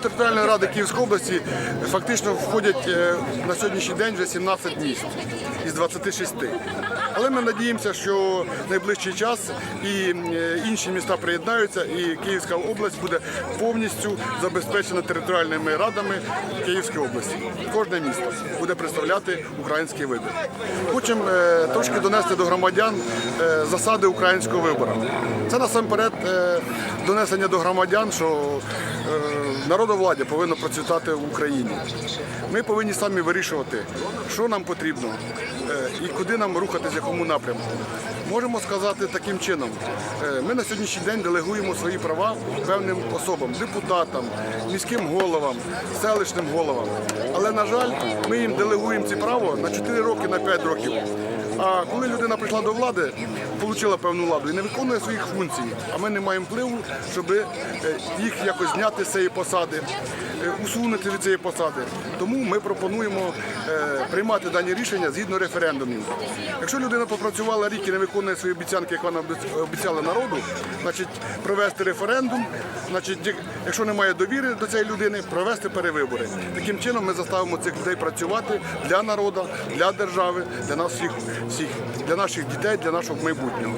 територіальної ради Київської області фактично входять е, на сьогоднішній день вже 17 міст із 26. Але ми надіємося, що в найближчий час і е, інші міста приєднаються, і Київська область буде повністю забезпечена територіальними радами Київської області. Кожне місто буде представляти український вибір. Хочемо е, трошки донести до громадян засади українського вибору. Це насамперед донесення до громадян, що народовладдя повинно процвітати в Україні. Ми повинні самі вирішувати, що нам потрібно е, і куди нам рухатись, в якому напрямку. Можемо сказати таким чином: е, ми на сьогоднішній день делегуємо свої права певним особам, депутатам, міським головам, селищним головам. Але, на жаль, ми їм делегуємо ці право на 4 роки, на 5 років. А коли людина прийшла до влади, отримала певну владу і не виконує своїх функцій, а ми не маємо впливу, щоб е, їх якось зняти з цієї посади, усунути від цієї посади. Тому ми пропонуємо е, приймати дані рішення згідно референдумів. Якщо людина попрацювала рік і не виконує свої обіцянки, як вона обіцяла народу, значить провести референдум, значить, якщо немає довіри до цієї людини, провести перевибори. Таким чином ми заставимо цих людей працювати для народу, для держави, для нас всіх, всіх для наших дітей, для нашого майбутнього.